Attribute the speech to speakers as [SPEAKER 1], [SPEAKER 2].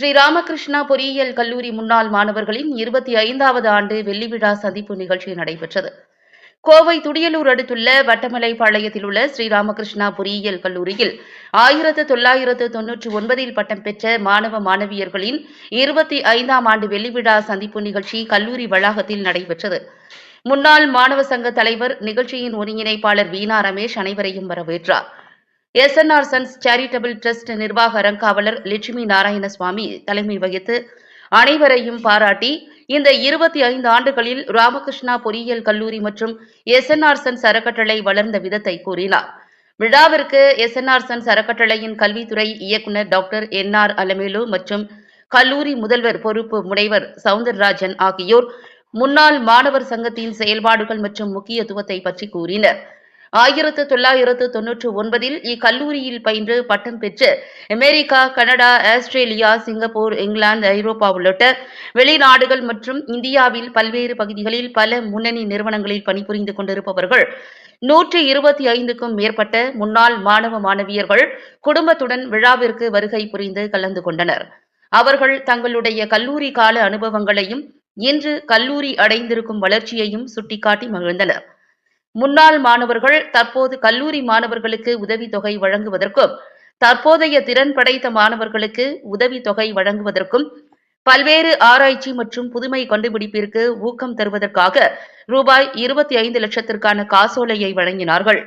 [SPEAKER 1] ஸ்ரீ ராமகிருஷ்ணா பொறியியல் கல்லூரி முன்னாள் மாணவர்களின் இருபத்தி ஐந்தாவது ஆண்டு வெள்ளி விழா சந்திப்பு நிகழ்ச்சி நடைபெற்றது. கோவை துடியலூர் அடுத்துள்ள வட்டமலைப்பாளையத்தில் உள்ள ஸ்ரீராமகிருஷ்ணா பொறியியல் கல்லூரியில் ஆயிரத்து தொள்ளாயிரத்து தொன்னூற்றி ஒன்பதில் பட்டம் பெற்ற மாணவ மாணவியர்களின் இருபத்தி ஐந்தாம் ஆண்டு வெள்ளி விழா சந்திப்பு நிகழ்ச்சி கல்லூரி வளாகத்தில் நடைபெற்றது. முன்னாள் மாணவ சங்க தலைவர் நிகழ்ச்சியின் ஒருங்கிணைப்பாளர் வீணா ரமேஷ் அனைவரையும் வரவேற்றார். எஸ்என்ஆர் சன்ஸ் சேரிட்டபிள் ட்ரஸ்ட் நிர்வாக அறங்காவலர் லட்சுமி நாராயணசுவாமி தலைமை வகித்து அனைவரையும் பாராட்டி இந்த இருபத்தி ஐந்து ஆண்டுகளில் ராமகிருஷ்ணா பொறியியல் கல்லூரி மற்றும் எஸ்என்ஆர் சன்ஸ் அறக்கட்டளை வளர்ந்த விதத்தை கூறினார். விழாவிற்கு எஸ்என்ஆர் சன்ஸ் அறக்கட்டளையின் கல்வித்துறை இயக்குநர் டாக்டர் என் ஆர் அலமேலு மற்றும் கல்லூரி முதல்வர் பொறுப்பு முனைவர் சவுந்தரராஜன் ஆகியோர் முன்னாள் மாணவர் சங்கத்தின் செயல்பாடுகள் மற்றும் முக்கியத்துவத்தை பற்றி கூறினர். ஆயிரத்து தொள்ளாயிரத்து தொன்னூற்று ஒன்பதில் இக்கல்லூரியில் பயின்று பட்டம் பெற்று America Canada Australia Singapore England Europe உள்ளிட்ட வெளிநாடுகள் மற்றும் இந்தியாவில் பல்வேறு பகுதிகளில் பல முன்னணி நிறுவனங்களில் பணிபுரிந்து கொண்டிருப்பவர்கள் நூற்று இருபத்தி ஐந்துக்கும் மேற்பட்ட முன்னாள் மாணவ மாணவியர்கள் குடும்பத்துடன் விழாவிற்கு வருகை புரிந்து கலந்து கொண்டனர். அவர்கள் தங்களுடைய கல்லூரி கால அனுபவங்களையும் இன்று கல்லூரி அடைந்திருக்கும் வளர்ச்சியையும் சுட்டிக்காட்டி மகிழ்ந்தனர். முன்னாள் மாணவர்கள் தற்போது கல்லூரி மாணவர்களுக்கு உதவித்தொகை வழங்குவதற்கும் தற்போதைய திறன் படைத்த மாணவர்களுக்கு உதவித்தொகை வழங்குவதற்கும் பல்வேறு ஆராய்ச்சி மற்றும் புதுமை கண்டுபிடிப்பிற்கு ஊக்கம் தருவதற்காக ரூபாய் இருபத்தி ஐந்து லட்சத்திற்கான காசோலையை வழங்கினார்கள்.